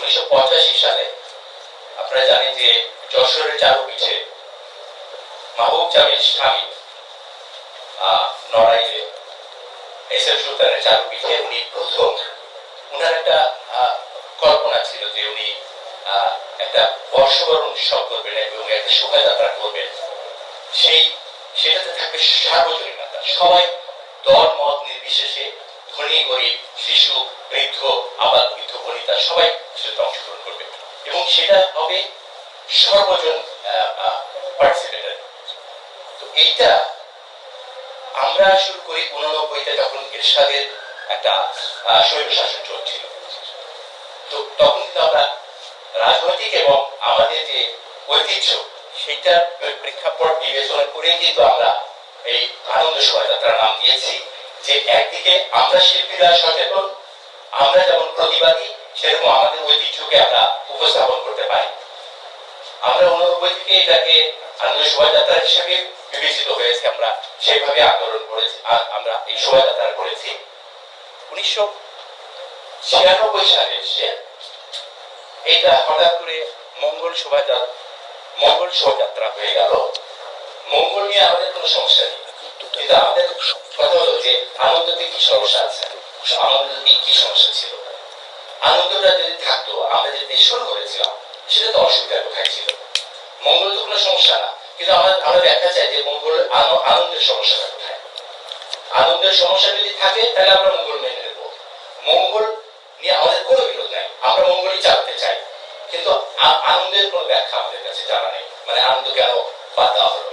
উনিশশো পঁচাশি সালে আপনারা জানেন যে যশোরের চারুপীঠে মাহবুব জামিল স্বামী আহ, নড়াইলে এস এফ সুলতানের চারুপীঠে উনি প্রথম উনার একটা কল্পনা ছিল যে উনি একটা বর্ষবরণ উৎসব করবেন এবং একটা শোভাযাত্রা করবেন। সেই সেটাতে থাকবে সার্বজনীনতা সবাই দল মত নির্বিশেষে ধনী গরিব শিশু বৃদ্ধ আবাদ বৃদ্ধ বনিতা সবাই অংশগ্রহণ করবে। এবং সেটা হবে সর্বজন তো এইটা আমরা শুরু করি উননব্বইতে একটা শাসন চলছিল। তো তখন কিন্তু আমরা রাজনৈতিক এবং আমাদের যে ঐতিহ্য, সেইটার প্রেক্ষাপট বিবেচনা করে কিন্তু আমরা এই আনন্দ শোভাযাত্রার নাম দিয়েছি যে একদিকে আমরা শিল্পীরা সচেতন, আমরা যেমন প্রতিবাদী সেরকম আমাদের ঐতিহ্যকে আমরা উপস্থাপন করতে পারি। আমরা উননব্বই থেকে এটাকে আনন্দ শোভাযাত্রা হিসেবে বিবেচিত হয়েছে, আমরা আন্দোলন করেছি আমরা এই শোভাযাত্রা করেছি। উনিশশো ছিয়ানব্বই সালে এসে এটা হঠাৎ করে মঙ্গল শোভাযাত্রা মঙ্গল শোভাযাত্রা হয়ে গেল। মঙ্গল নিয়ে আমাদের কোনো সমস্যা নেই। কিন্তু আমাদের কথা হলো যে আনন্দতে কি সমস্যা আছে? কি সমস্যা ছিল? আনন্দটা যদি থাকতো আমরা যদি শুরু করেছিলাম সেটা তো অসুবিধা কোথায় ছিল। মঙ্গল তো কোনো সমস্যা না কিন্তু আমরা আমরা দেখা যায় যে মঙ্গল আনন্দের সমস্যাটা কোথায়? আনন্দের সমস্যা যদি থাকে তাহলে আমরা মঙ্গল মেনে নেব। মঙ্গল নিয়ে আমাদের কোনো বিরোধ নাই আমরা মঙ্গলই চালাতে চাই। কিন্তু আনন্দের কোনো ব্যাখ্যা আমাদের কাছে জানা নেই মানে আনন্দ কেন বাদ দেওয়া হলো?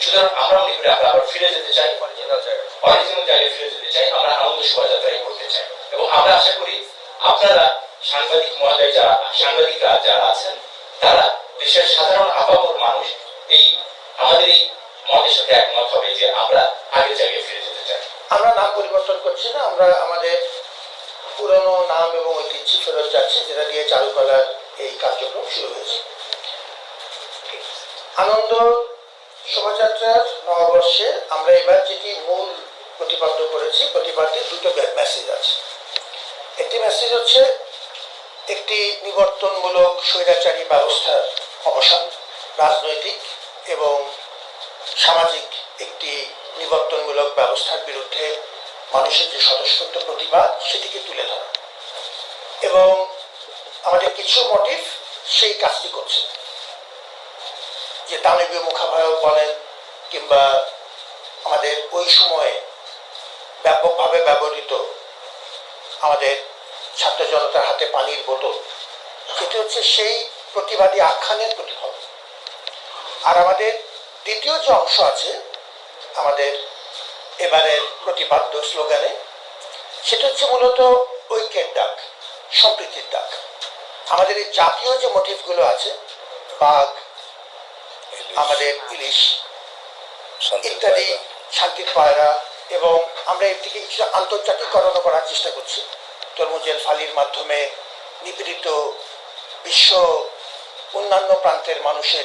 সুতরাং আমরা মনে করি আমরা আবার ফিরে যেতে চাই। অরিজিনাল জায়গায় ফিরে যেতে চাই আমরা আনন্দ শোভাযাত্রাই করতে চাই। এবং আমরা আশা করি আপনারা সাংবাদিক মহোদয় যারা, সাংবাদিকরা যারা আছেন, তারা দেশের সাধারণ আপামর মানুষ, এই আমাদের এই মতের সাথে একমত হবে যে আমরা আগের জায়গায় ফিরে যেতে চাই। আমরা নাম পরিবর্তন করছি না, আমরা আমাদের পুরনো নাম এবং ঐতিহ্য ফেরত যাচ্ছি, যেটা দিয়ে চালু করার এই কার্যক্রম শুরু হয়েছে। আনন্দ শোভাযাত্রার নববর্ষে আমরা এবার যেটি মূল প্রতিপাদ্য করেছি, প্রতিপাদ্যে দুটো মেসেজ আছে। একটি মেসেজ হচ্ছে একটি নিবর্তনমূলক স্বৈরাচারী ব্যবস্থার অবসান, রাজনৈতিক এবং সামাজিক একটি নিবর্তনমূলক ব্যবস্থার বিরুদ্ধে মানুষের যে স্বতঃস্ফূর্ত প্রতিবাদ, সেটিকে তুলে ধরা। এবং আমাদের কিছু মোটিভ সেই কাজটি করছে। যে দানবীয় মুখাভায়ক বলেন কিংবা আমাদের ওই সময়ে ব্যাপকভাবে ব্যবহৃত আমাদের ছাত্র জনতার হাতে পানির বোতল। সেটি হচ্ছে সেই প্রতিবাদী আখ্যানের প্রতিফলন। আর আমাদের দ্বিতীয় যে অংশ আছে আমাদের এবারের প্রতিপাদ্য স্লোগানে সেটা হচ্ছে মূলত ঐক্যের ডাক সম্প্রীতির ডাক। আমাদের এই জাতীয় যে মোটিভগুলো আছে বাঘ আমাদের ইলিশ ইত্যাদি শান্তির পায়রা এবং আমরা এর দিকে কিছু আন্তর্জাতিকরণ করার চেষ্টা করছি। তরমুজের ফালির মাধ্যমে নিপীড়িত বিশ্ব অন্যান্য প্রান্তের মানুষের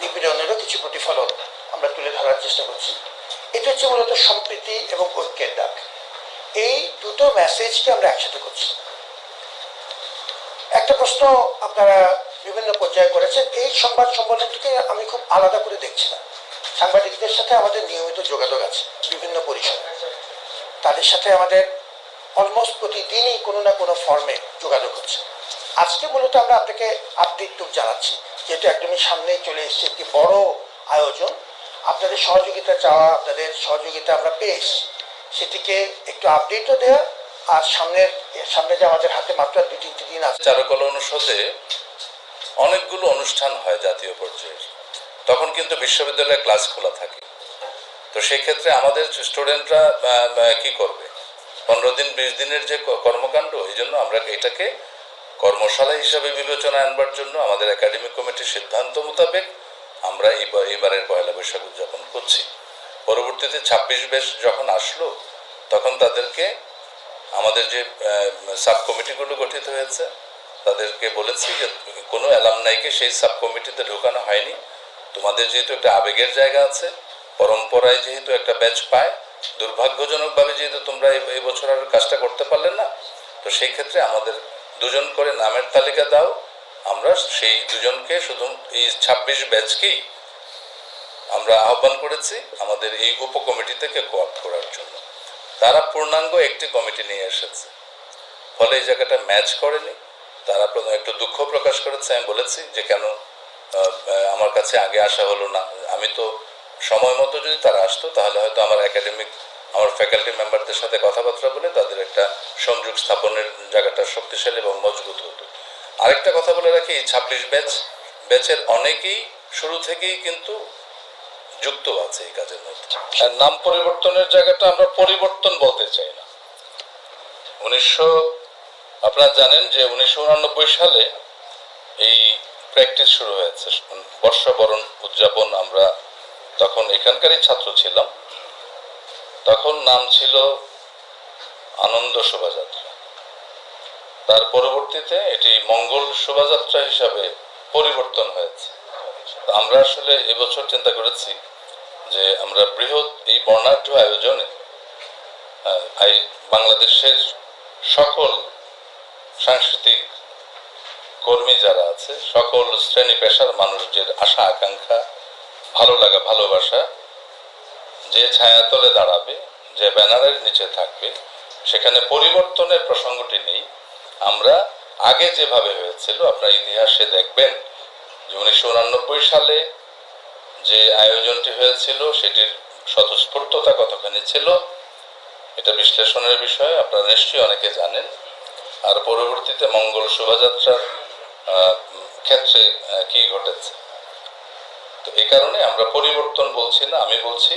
নিপীড়নেরও কিছু প্রতিফলন আমরা তুলে ধরার চেষ্টা করছি। এটা হচ্ছে মূলত সম্প্রীতি এবং ঐক্যের ডাক। এই দুটো মেসেজকে আমরা একসাথে করছি। একটা প্রশ্ন আপনারা বিভিন্ন পর্যায়ে করেছেন। এই সংবাদ সম্মেলনটিকে আমি খুব আলাদা করে দেখছি না। সাংবাদিকদের সাথে আমাদের নিয়মিত যোগাযোগ আছে বিভিন্ন পরিসরে। তাদের সাথে আমাদের অলমোস্ট প্রতিদিনই কোনো না কোনো ফর্মে যোগাযোগ হচ্ছে। আজকে মূলত আমরা আপনাকে আপডেটটুক জানাচ্ছি, যেহেতু একদমই সামনেই চলে এসেছে একটি বড় আয়োজন। আপনাদের সহযোগিতা চাওয়া, আপনাদের সহযোগিতা আমরা পেয়ে সেটিকে একটু আপডেটও দেওয়া আর সামনের, সামনে যে আমাদের হাতে মাত্র আর দু তিনটি দিন আছে। চারুকলা অনুষদে অনেকগুলো অনুষ্ঠান হয় জাতীয় পর্যায়ের। তখন কিন্তু বিশ্ববিদ্যালয়ে ক্লাস খোলা থাকে। তো সেই ক্ষেত্রে আমাদের স্টুডেন্টরা কি করবে? পনেরো দিন, বিশ দিনের যে কর্মকাণ্ড, এই জন্য আমরা এটাকে কর্মশালা হিসাবে বিবেচনা আনবার জন্য আমাদের একাডেমিক কমিটির সিদ্ধান্ত মোতাবেক আমরা এইবার এবারের পয়লা বৈশাখ উদযাপন করছি। পরবর্তীতে ছাব্বিশ বেশ যখন আসলো, তখন তাদেরকে আমাদের যে সাব কমিটিগুলো গঠিত হয়েছে, তাদেরকে বলেছি যে, কোনো অ্যালামনাইকে সেই সাব কমিটিতে ঢোকানো হয়নি। তোমাদের যেহেতু একটা আবেগের জায়গা আছে, পরম্পরায় যেহেতু একটা ব্যাচ পায় দুর্ভাগ্যজনকভাবে যেহেতু তোমরা এই- বছর আর কাজটা করতে পারলে না, তো সেই ক্ষেত্রে আমাদের দুজন করে নামের তালিকা দাও। আমরা সেই দুজনকে শুধু এই ছাব্বিশ ব্যাচকেই আমরা আহ্বান করেছি আমাদের এই উপকমিটি থেকে কোয়াপ করার জন্য। তারা পূর্ণাঙ্গ একটি কমিটি নিয়ে এসেছে। ফলে এই জায়গাটা ম্যাচ করেনি। তারা প্রথমে একটু দুঃখ প্রকাশ করেছে। আমি বলেছি যে কেন আমার কাছে আগে আসা হলো না। আমি তো সময় মতো যদি তারা আসতো, তাহলে হয়তো আমার একাডেমিক আমার ফ্যাকাল্টি মেম্বারদের সাথে কথাবার্তা বলে তাদের একটা সংযোগ স্থাপনের জায়গাটা শক্তিশালী এবং মজবুত হতো। আরেকটা কথা বলে রাখি ছাব্বিশ ব্যাচ, ব্যাচের অনেকেই শুরু থেকেই কিন্তু যুক্ত আছে এই কাজের মধ্যে। আর নাম পরিবর্তনের জায়গাটা আমরা পরিবর্তন বলতে চাই না। উনিশশো, আপনারা জানেন যে উনিশশো সালে এই প্র্যাকটিস শুরু হয়েছে। বর্ষবরণ উদযাপন আমরা তখন এখানকারই ছাত্র ছিলাম। তখন নাম ছিল আনন্দ শোভাযাত্রা। তার পরবর্তীতে এটি মঙ্গল শোভাযাত্রা হিসাবে পরিবর্তন হয়েছে। আমরা আসলে এবছর চিন্তা করেছি যে আমরা বৃহৎ এই বর্ণাঢ্য আয়োজনে বাংলাদেশের সকল সাংস্কৃতিক কর্মী যারা আছে, সকল শ্রেণি পেশার মানুষদের আশা আকাঙ্ক্ষা ভালো লাগা, ভালোবাসা, যে ছায়াতলে দাঁড়াবে, যে ব্যানারের নিচে থাকবে, সেখানে পরিবর্তনের প্রসঙ্গটি নেই। আমরা আগে যেভাবে হয়েছিল, আপনার ইতিহাসে দেখবেন যে উনিশশো উনানব্বই সালে যে আয়োজনটি হয়েছিল, সেটির স্বতঃস্ফূর্ততা কতখানি ছিল, এটা বিশ্লেষণের বিষয়, আপনারা নিশ্চয়ই অনেকে জানেন। আর পরবর্তীতে মঙ্গল শোভাযাত্রার ক্ষেত্রে কি ঘটেছে? তো এই কারণে আমরা পরিবর্তন বলছি না, আমি বলছি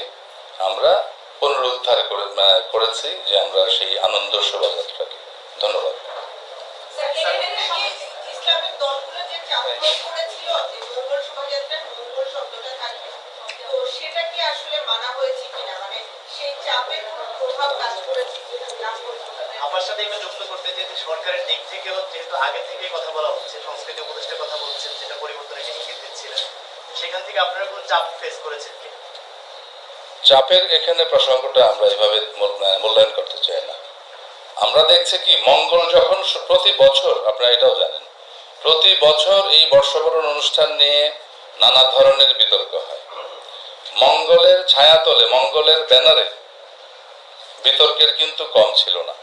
আমরা পুনরুদ্ধার করে করেছি যে আমরা সেই আনন্দ শোভাযাত্রাকে। ধন্যবাদ। যে যে আমার সাথে একটু যুক্ত করতে যেহেতু সরকারের দিক থেকেও যেহেতু আগে থেকেই কথা বলা হচ্ছে, সংস্কৃতি উপদেষ্টার কথা বলছেন, যেটা পরিবর্তনের সেখান থেকে আপনারা কোনো চাপ ফেস করেছেন কি চাপের এখানে প্রসঙ্গটা আমরা এভাবে মূল- মূল্যায়ন করতে চাই না। আমরা দেখছি কি, মঙ্গল যখন প্রতি বছর, আপনারা এটাও জানেন, প্রতি বছর এই বর্ষবরণ অনুষ্ঠান নিয়ে নানা ধরনের বিতর্ক হয়। মঙ্গলের ছায়াতলে, মঙ্গলের ব্যানারে বিতর্কের কিন্তু কম ছিল না।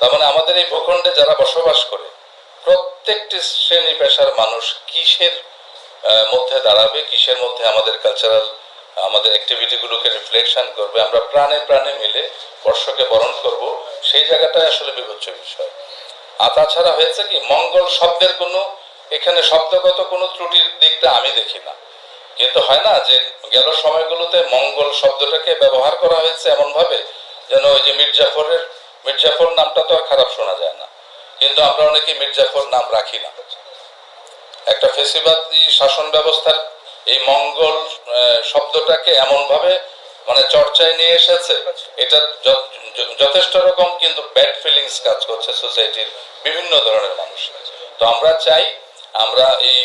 তার মানে আমাদের এই ভূখণ্ডে যারা বসবাস করে, প্রত্যেকটি শ্রেণি পেশার মানুষ কিসের মধ্যে দাঁড়াবে, কিসের মধ্যে আমাদের কালচারাল আমাদের অ্যাক্টিভিটিগুলোকে রিফ্লেকশন করবে, আমরা প্রাণে প্রাণে মিলে বর্ষকে বরণ করব, সেই জায়গাটাই আসলে বিবেচ্য বিষয়। আর তাছাড়া হয়েছে কি, মঙ্গল শব্দের কোনো, এখানে শব্দগত কোনো ত্রুটির দিকটা আমি দেখি না। কিন্তু হয় না যে, গেল সময়গুলোতে মঙ্গল শব্দটাকে ব্যবহার করা হয়েছে এমন ভাবে যেন ওই যে মির্জাফরের, মির্জাফর নামটা তো আর খারাপ শোনা যায় না। কিন্তু আমরা অনেকে মির্জাফর নাম রাখি না। একটা ফেসিবাদী শাসন ব্যবস্থার এই মঙ্গল শব্দটাকে এমন ভাবে মানে চর্চায় নিয়ে এসেছে। এটা যথেষ্ট রকম কিন্তু ব্যাড ফিলিংস কাজ করছে সোসাইটির বিভিন্ন ধরনের মানুষ তো আমরা চাই আমরা এই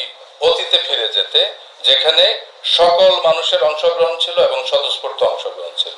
অতীতে ফিরে যেতে, যেখানে সকল মানুষের অংশগ্রহণ ছিল এবং স্বতঃস্ফূর্ত অংশগ্রহণ ছিল।